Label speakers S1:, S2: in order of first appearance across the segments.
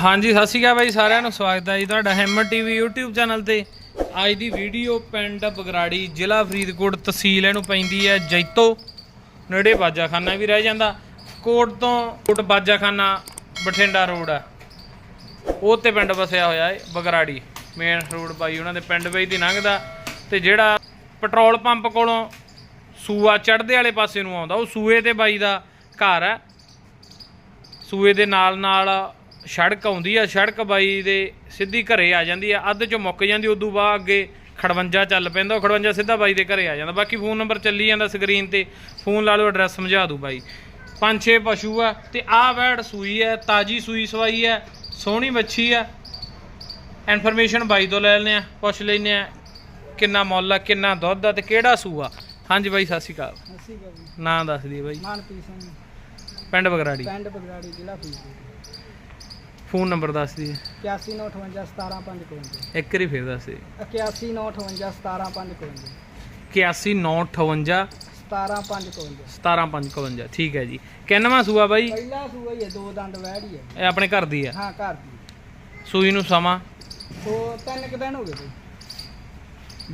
S1: ਹਾਂਜੀ, ਸਤਿ ਸ਼੍ਰੀ ਅਕਾਲ ਬਾਈ, ਸਾਰਿਆਂ ਨੂੰ ਸਵਾਗਤ ਹੈ ਜੀ ਤੁਹਾਡਾ ਹੈਮਰ ਟੀਵੀ YouTube ਚੈਨਲ ਤੇ। ਅੱਜ ਦੀ ਵੀਡੀਓ ਪਿੰਡ ਬਗਰਾੜੀ ਜ਼ਿਲ੍ਹਾ ਫਰੀਦਕੋਟ ਤਹਿਸੀਲ ਇਹਨੂੰ ਪੈਂਦੀ ਹੈ ਜੈਤੋ। ਨੇੜੇ ਬਾਜਾਖਾਨਾ ਵੀ ਰਹਿ ਜਾਂਦਾ। ਕੋਟ ਤੋਂ ਕੋਟ ਬਾਜਾਖਾਨਾ ਬਠਿੰਡਾ ਰੋਡ ਆ ਉਹ ਤੇ ਪਿੰਡ ਵਸਿਆ ਹੋਇਆ ਹੈ ਬਗਰਾੜੀ। ਮੇਨ ਰੋਡ ਬਾਈ ਉਹਨਾਂ ਦੇ ਪਿੰਡ ਵਿੱਚ ਦੀ ਲੰਘਦਾ। ਤੇ ਜਿਹੜਾ ਪੈਟਰੋਲ ਪੰਪ ਕੋਲੋਂ ਸੂਆ ਚੜ੍ਹਦੇ ਵਾਲੇ ਪਾਸੇ ਨੂੰ ਆਉਂਦਾ, ਉਹ ਸੂਏ ਤੇ ਬਾਈ ਦਾ ਘਰ ਹੈ। ਸੂਏ ਦੇ ਨਾਲ ਨਾਲ ਸੜਕ ਆਉਂਦੀ ਆ ਸੜਕ ਬਾਈ ਦੇ ਸਿੱਧੀ ਘਰੇ ਆ ਜਾਂਦੀ ਆ ਅੱਧ ਚੋਂ ਮੁੱਕ ਜਾਂਦੀ ਉਦੋਂ ਬਾਅਦ ਅੱਗੇ ਖੜਵੰਜਾ ਚੱਲ ਪੈਂਦਾ ਉਹ ਖੜਵੰਜਾ ਸਿੱਧਾ ਬਾਈ ਦੇ ਘਰੇ ਆ ਜਾਂਦਾ। ਬਾਕੀ ਫੋਨ ਨੰਬਰ ਚੱਲੀ ਜਾਂਦਾ ਸਕਰੀਨ ਤੇ ਫੋਨ ਲਾ ਲਓ ਐਡਰੈਸ ਸਮਝਾ ਦੂ ਬਾਈ। ਪੰਜ ਛੇ ਪਸ਼ੂ ਆ ਤੇ ਆਹ ਵੈੜ ਸੂਈ ਹੈ ਤਾਜੀ ਸੂਈ ਸਵਾਈ ਹੈ ਸੋਹਣੀ ਵੱਛੀ ਆ। ਇਨਫੋਰਮੇਸ਼ਨ ਬਾਈ ਤੋਂ ਲੈ ਲੈਂਦੇ ਆ ਪੁੱਛ ਲੈਂਦੇ ਆ ਕਿੰਨਾ ਮੁੱਲ ਆ ਕਿੰਨਾ ਦੁੱਧ ਆ ਤੇ ਕਿਹੜਾ ਸੂਆ ਹਾਂਜੀ ਬਾਈ ਸਤਿ ਸ਼੍ਰੀ ਅਕਾਲ। ਨਾਂ ਦੱਸ ਦਈਏ ਬਾਈ।
S2: ਮਾਨਪ੍ਰੀਤ ਸਿੰਘ
S1: ਪਿੰਡ ਬਗਰਾੜੀ।
S2: ਪਿੰਡ ਬਗਰਾੜੀ ਜ਼ਿਲ੍ਹਾ ਫਰੀਦਕੋਟ।
S1: ਫੋਨ ਨੰਬਰ ਦੱਸ ਦਈਏ
S2: 8195517555
S1: ਇੱਕ ਵਾਰੀ ਫੇਰ ਦੱਸ ਦਈਏ
S2: 8195517555
S1: 81958
S2: 17555
S1: 17555 ਠੀਕ ਹੈ ਜੀ। ਕਿੰਨਵਾਂ ਸੂਆ ਬਾਈ?
S2: ਪਹਿਲਾ ਸੂਆ ਹੀ ਹੈ ਦੋ ਦੰਦ ਵਹਿੜ ਹੀ ਹੈ।
S1: ਇਹ ਆਪਣੇ ਘਰ ਦੀ ਆ
S2: ਹਾਂ ਘਰ ਦੀ।
S1: ਸੂਈ ਨੂੰ ਸਮਾਂ?
S2: ਸੋ ਤਿੰਨ ਕੁ ਦਿਨ ਹੋ ਗਏ ਬਈ।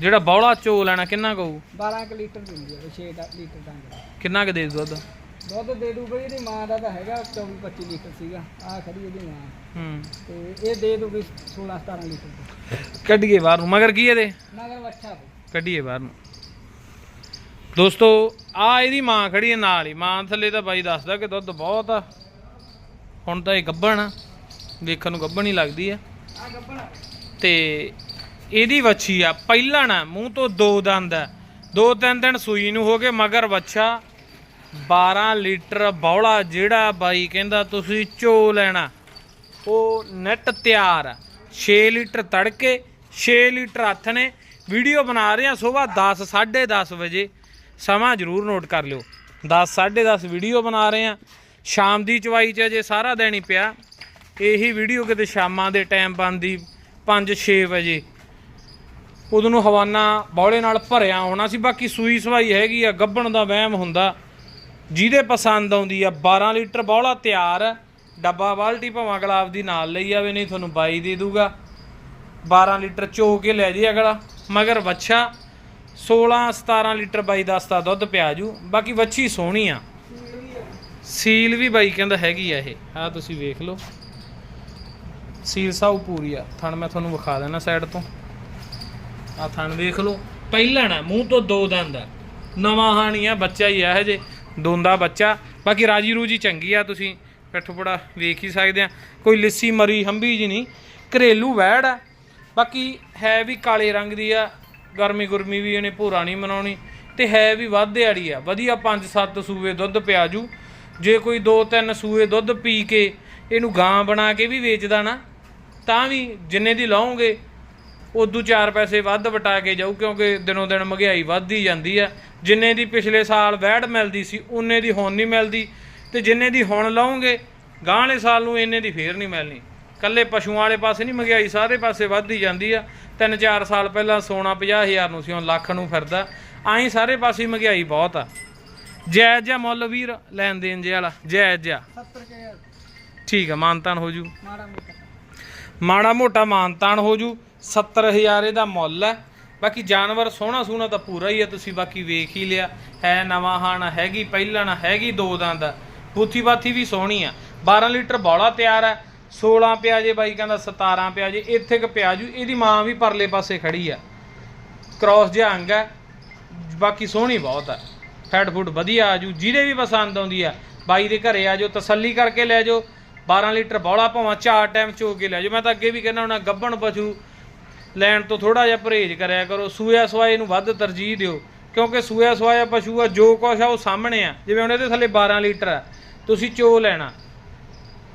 S1: ਜਿਹੜਾ ਬੌਲਾ ਚੋ ਲੈਣਾ ਕਿੰਨਾ ਕਹੂ
S2: 12 ਕੁ ਲੀਟਰ ਦਿੰਦੀ ਹੈ 6 ਲੀਟਰ ਦੰਦ।
S1: ਕਿੰਨਾ ਕੁ ਦੇ ਦੂ ਦੁੱਧ
S2: ਦੁੱਧ ਦੇ ਦੂ ਬਈ ਇਹਦੀ ਮਾਂ ਦਾ ਤਾਂ ਹੈਗਾ 24 25 ਲੀਟਰ ਸੀਗਾ ਆ ਖੜੀ ਇਹਦੀ ਮਾਂ।
S1: ਹੂੰ।
S2: ਤੇ ਇਹ ਦੇ ਦੂਗੀ 16 17 ਲੀਟਰ
S1: ਕੱਢੀਏ ਬਾਹਰ ਨੂੰ। ਮਗਰ ਕੀ ਇਹਦੇ?
S2: ਨਗਰ ਵੱਛਾ ਬਈ
S1: ਕੱਢੀਏ ਬਾਹਰ ਨੂੰ। ਦੋਸਤੋ ਆ ਇਹਦੀ ਮਾਂ ਖੜੀ ਹੈ ਨਾਲ ਹੀ। ਮਾਂ ਥੱਲੇ ਤਾਂ ਬਾਈ ਦੱਸਦਾ ਕਿ ਦੁੱਧ ਬਹੁਤ ਆ। ਹੁਣ ਤਾਂ ਇਹ ਗੱਭਣ ਆ। ਦੇਖਣ ਨੂੰ ਗੱਭਣ ਹੀ ਲੱਗਦੀ ਆ।
S2: ਆ ਗੱਬਣਾ
S1: ਤੇ ਇਹਦੀ ਵੱਛੀ ਆ। ਪਹਿਲਾਂ ਨਾ ਮੂੰਹ ਤੋਂ ਦੋ ਦੰਦ ਆ। ਦੋ ਤਿੰਨ ਦਿਨ ਸੂਈ ਨੂੰ ਹੋ ਗਏ ਮਗਰ ਵੱਛਾ। 12 ਲੀਟਰ ਬੌਲਾ ਜਿਹੜਾ ਬਾਈ ਕਹਿੰਦਾ ਤੁਸੀਂ ਚੋ ਲੈਣਾ। ਉਹ ਨੈਟ ਤਿਆਰ। ਆ 6 ਲੀਟਰ ਤੜਕੇ 6 ਲੀਟਰ ਹੱਥ ਨੇ। ਵੀਡੀਓ ਬਣਾ ਰਹੇ ਆ ਸਵੇਰ 10 10:30 ਵਜੇ। ਸਮਾਂ ਜ਼ਰੂਰ ਨੋਟ ਕਰ ਲਿਓ। 10 10:30 ਵੀਡੀਓ ਬਣਾ ਰਹੇ ਆ ਸ਼ਾਮ ਦੀ ਚਵਾਈ ਚ ਅਜੇ ਸਾਰਾ ਦਿਨ ਹੀ ਪਿਆ। ਇਹੀ ਵੀਡੀਓ ਕਿਤੇ ਸ਼ਾਮਾਂ ਦੇ ਟਾਈਮ ਬੰਦੀ 5-6 ਵਜੇ। ਉਦੋਂ ਨੂੰ ਹਵਾਨਾ ਬੌਲੇ ਨਾਲ ਭਰਿਆ ਹੋਣਾ ਸੀ। ਬਾਕੀ ਸੂਈ ਸਵਾਈ ਹੈਗੀ ਆ, ਗੱਬਣ ਦਾ ਵਹਿਮ ਹੁੰਦਾ। ਜਿਹਦੇ ਪਸੰਦ ਆਉਂਦੀ ਆ 12 ਲੀਟਰ ਬੌਲਾ ਤਿਆਰ ਆ। ਡੱਬਾ ਬਾਲਟੀ ਭਾਵੇਂ ਗੁਲਾਬ ਦੀ ਨਾਲ ਲਈ ਆਵੇ, ਨਹੀਂ ਤੁਹਾਨੂੰ ਬਾਈ ਦੇ ਦੂਗਾ। 12 ਲੀਟਰ ਚੋ ਕੇ ਲੈ ਜੇ ਅਗਲਾ, ਮਗਰ ਵੱਛਾ 16 17 ਲੀਟਰ ਬਾਈ ਦੱਸਦਾ ਦੁੱਧ ਪਿਆ ਜੂ, ਬਾਕੀ ਵੱਛੀ ਸੋਹਣੀ ਆ। ਸੀਲ ਵੀ ਬਾਈ ਕਹਿੰਦਾ ਹੈਗੀ ਆ ਇਹ ਆ ਤੁਸੀਂ ਵੇਖ ਲਓ। ਸੀਲ ਸਾਊ ਪੂਰੀ ਆ, ਥਣ ਮੈਂ ਤੁਹਾਨੂੰ ਵਿਖਾ ਦੇਣਾ ਸਾਈਡ ਤੋਂ। ਆ ਥਣ ਵੇਖ ਲਓ ਪਹਿਲਾਂ ਨਾ ਮੂੰਹ ਤੋਂ ਦੋ ਦੰਦ ਆ। ਨਵਾਂ ਹਾਣੀ ਆ, ਬੱਚਾ ਹੀ ਆ ਇਹ ਦੋਂਦਾ ਬੱਚਾ। ਬਾਕੀ ਰਾਜੀ ਰੂਜੀ ਚੰਗੀ ਆ, ਤੁਸੀਂ ਪਿੱਠ ਪੜਾ ਵੇਖ ਹੀ ਸਕਦੇ ਆ। ਕੋਈ ਲਿੱਸੀ ਮਰੀ ਹੰਬੀ ਜੀ ਨਹੀਂ, ਘਰੇਲੂ ਵੈੜ ਆ। ਬਾਕੀ ਹੈ ਵੀ ਕਾਲੇ ਰੰਗ ਦੀ ਆ, ਗਰਮੀ ਗੁਰਮੀ ਵੀ ਇਹਨੇ ਭੂਰਾ ਨਹੀਂ ਮਨਾਉਣੀ। ਤੇ ਹੈ ਵੀ ਵਾਧੇ ਵਾਲੀ ਆ। ਵਧੀਆ 5-7 ਸੂਏ ਦੁੱਧ ਪਿਆ ਜੂ। ਜੇ ਕੋਈ 2-3 ਸੂਏ ਦੁੱਧ ਪੀ ਕੇ ਇਹਨੂੰ ਗਾਂ ਬਣਾ ਕੇ ਵੀ ਵੇਚਦਾ ਨਾ, ਤਾਂ ਵੀ ਜਿੰਨੇ ਦੀ ਲਾਉਂਗੇ, ਉਦੋਂ ਚਾਰ ਪੈਸੇ ਵੱਧ ਵਟਾ ਕੇ ਜਾਊ, ਕਿਉਂਕਿ ਦਿਨੋਂ ਦਿਨ ਮਹਿੰਗਾਈ ਵੱਧਦੀ ਜਾਂਦੀ ਆ। ਜਿੰਨੇ ਦੀ ਪਿਛਲੇ ਸਾਲ ਵੈੜ ਮਿਲਦੀ ਸੀ ਉਨੇ ਦੀ ਹੁਣ ਨਹੀਂ ਮਿਲਦੀ। ਤੇ ਜਿੰਨੇ ਦੀ ਹੁਣ ਲਾਉਂਗੇ ਗਾਂ ਵਾਲੇ ਸਾਲ ਨੂੰ ਇੰਨੇ ਦੀ ਫੇਰ ਨਹੀਂ ਮਿਲਣੀ। ਕੱਲੇ ਪਸ਼ੂਆਂ ਵਾਲੇ ਪਾਸੇ ਨਹੀਂ ਮਹਿੰਗਾਈ ਸਾਰੇ ਪਾਸੇ ਵੱਧਦੀ ਜਾਂਦੀ ਆ। ਤਿੰਨ ਚਾਰ ਸਾਲ ਪਹਿਲਾਂ ਸੋਨਾ 50000 ਨੂੰ ਸੀ ਹੁਣ ਲੱਖ ਨੂੰ ਫਿਰਦਾ। ਐਂ ਸਾਰੇ ਪਾਸੇ ਮਹਿੰਗਾਈ ਬਹੁਤ ਆ। ਜਾਇਜ਼ ਜਿਹਾ ਮੁੱਲ ਵੀਰ ਲੈਣ ਦੇਣ ਜੇ ਵਾਲਾ ਜਾਇਜ਼ ਜਿਹਾ।
S2: 70 ਕੇ
S1: ਠੀਕ ਆ ਮਾਨਤਾਨ ਹੋ ਜੂ।
S2: ਮਾੜਾ ਮੋਟਾ।
S1: ਮਾੜਾ ਮੋਟਾ ਮਾਨਤਾਨ ਹੋ ਜੂ। 70000 ਇਹਦਾ ਮੁੱਲ ਹੈ ਬਾਕੀ ਜਾਨਵਰ ਸੋਹਣਾ ਸੋਹਣਾ ਤਾਂ ਪੂਰਾ ਹੀ ਹੈ ਤੁਸੀਂ ਬਾਕੀ ਵੇਖ ਹੀ ਲਿਆ। ਹੈ ਨਵਾਂ ਹਾਣ ਹੈਗੀ ਪਹਿਲਣ ਹੈਗੀ ਦੋ ਦੰਦ ਬੂਥੀ ਬਾਥੀ ਵੀ ਸੋਹਣੀ ਆ। 12 ਲੀਟਰ ਬੌਲਾ ਤਿਆਰ ਹੈ 16 ਪਿਆ ਜੇ, ਬਾਈ ਕਹਿੰਦਾ 17 ਪਿਆ ਜੇ, ਇੱਥੇ ਕ ਪਿਆ ਜੂ ਇਹਦੀ ਮਾਂ ਵੀ ਪਰਲੇ ਪਾਸੇ ਖੜੀ ਆ। ਕ੍ਰਾਸ ਜਿਹਾ ਅੰਗ ਹੈ ਬਾਕੀ ਸੋਹਣੀ ਬਹੁਤ ਆ। ਫੈਟ ਫੂਡ ਵਧੀਆ ਆਜੂ ਜਿਹਦੇ ਵੀ ਪਸੰਦ ਆਉਂਦੀ ਆ, ਬਾਈ ਦੇ ਘਰੇ ਆ ਜਾਓ, ਤਸੱਲੀ ਕਰਕੇ ਲੈ ਜਾਓ। 12 ਲੀਟਰ ਬੌਲਾ ਭਾਵਾਂ ਚਾਰ ਟਾਈਮ ਚੋ ਕੇ ਲੈ ਜਾਓ। ਮੈਂ ਤਾਂ ਅੱਗੇ ਵੀ ਕਹਿੰਦਾ ਹੁਣਾ, ਗੱਬਣ ਪਸ਼ੂ ਲੈਣ ਤੋਂ ਥੋੜਾ ਜਿਹਾ ਪਰਹੇਜ਼ ਕਰਿਆ ਕਰੋ, ਸੂਆ ਸਵਾਏ ਨੂੰ ਵੱਧ ਤਰਜੀਹ ਦਿਓ, ਕਿਉਂਕਿ ਸੂਆ ਸਵਾਇਆ ਪਸ਼ੂ ਆ, ਜੋ ਕੁਛ ਆ ਉਹ ਸਾਹਮਣੇ ਆ। ਜਿਵੇਂ ਹੁਣ ਇਹਦੇ ਥੱਲੇ 12 ਲੀਟਰ ਆ, ਤੁਸੀਂ ਚੋ ਲੈਣਾ।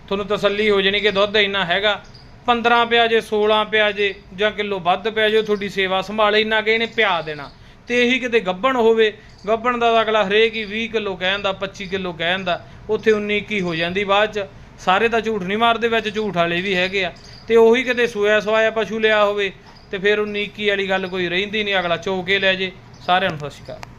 S1: ਤੁਹਾਨੂੰ ਤਸੱਲੀ ਹੋ ਜਾਣੀ ਕਿ ਦੁੱਧ ਇੰਨਾ ਹੈਗਾ। 15 ਪਿਆ ਜੇ 16 ਪਿਆ ਜੇ, ਜਾਂ ਕਿਲੋ ਵੱਧ ਪਿਆ ਜੇ ਤੁਹਾਡੀ ਸੇਵਾ ਸੰਭਾਲੇ ਇੰਨਾ ਕਿ ਇਹਨੇ ਪਿਆ ਦੇਣਾ। ਤੇ ਇਹੀ ਕਿਤੇ ਗੱਬਣ ਹੋਵੇ ਗੱਬਣ ਦਾ ਤਾਂ ਅਗਲਾ ਹਰੇਕ ਹੀ 20 ਕਿਲੋ ਕਹਿੰਦਾ 25 ਕਿਲੋ ਕਹਿੰਦਾ ਉੱਥੇ 19 ਕੀ ਹੋ ਜਾਂਦੀ ਬਾਅਦ ਚ। ਸਾਰੇ ਤਾਂ ਝੂਠ ਨਹੀਂ ਮਾਰਦੇ, ਵਿੱਚ ਝੂਠ ਵਾਲੇ ਵੀ ਹੈਗੇ ਆ। ਤੇ ਉਹੀ ਕਿਤੇ ਸੋਇਆ ਸਵਾਇਆ ਪਸ਼ੂ ਲਿਆ ਹੋਵੇ ਤੇ ਫਿਰ ਉਹ ਨੀਕੀ ਵਾਲੀ ਗੱਲ ਕੋਈ ਰਹਿੰਦੀ ਨਹੀਂ, ਅਗਲਾ ਚੋ ਕੇ ਲੈ ਜੇ। ਸਾਰਿਆਂ ਨੂੰ ਸਤਿ ਸ਼੍ਰੀ ਅਕਾਲ।